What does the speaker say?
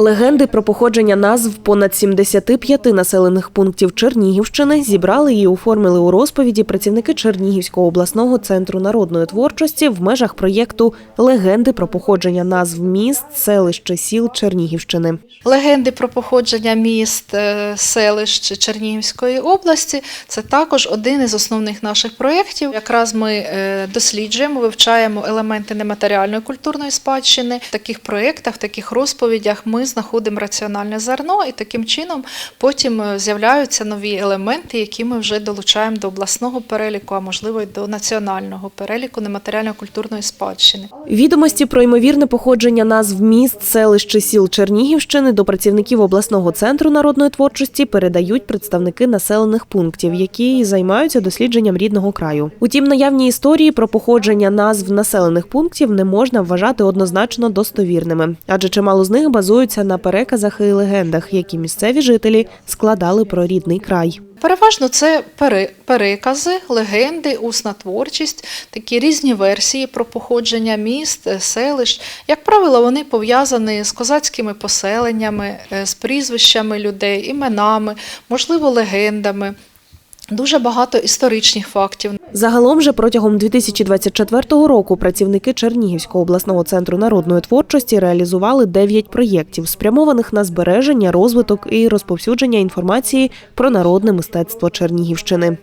Легенди про походження назв понад 75 населених пунктів Чернігівщини зібрали і оформили у розповіді працівники Чернігівського обласного центру народної творчості в межах проєкту Легенди про походження назв міст, селищ сіл Чернігівщини. Легенди про походження міст, е, селищ Чернігівської області це також один із основних наших проєктів. Якраз ми е, досліджуємо, вивчаємо елементи нематеріальної культурної спадщини. В таких проєктах, в таких розповідях ми знаходимо раціональне зерно, і таким чином потім е, з'являються нові елементи, які ми вже долучаємо до обласного переліку, а можливо й до національного переліку нематеріально-культурної спадщини. Відомості про ймовірне походження назв міст, селищ чи сіл Чернігівщини до працівників обласного центру народної творчості передають представники населених пунктів, які займаються дослідженням рідного краю. Утім, наявні історії про походження назв населених пунктів не можна вважати однозначно достовірними, адже чимало з них базуються на переказах і легендах, які місцеві жителі складали про рідний край. Переважно це перекази, легенди, усна творчість, такі різні версії про походження міст, е, селищ. Як правило, вони пов'язані з козацькими поселеннями, е, з прізвищами людей, іменами, можливо, легендами. Дуже багато історичних фактів. Загалом же протягом 2024 року працівники Чернігівського обласного центру народної творчості реалізували 9 проєктів, спрямованих на збереження, розвиток і розповсюдження інформації про народне мистецтво Чернігівщини.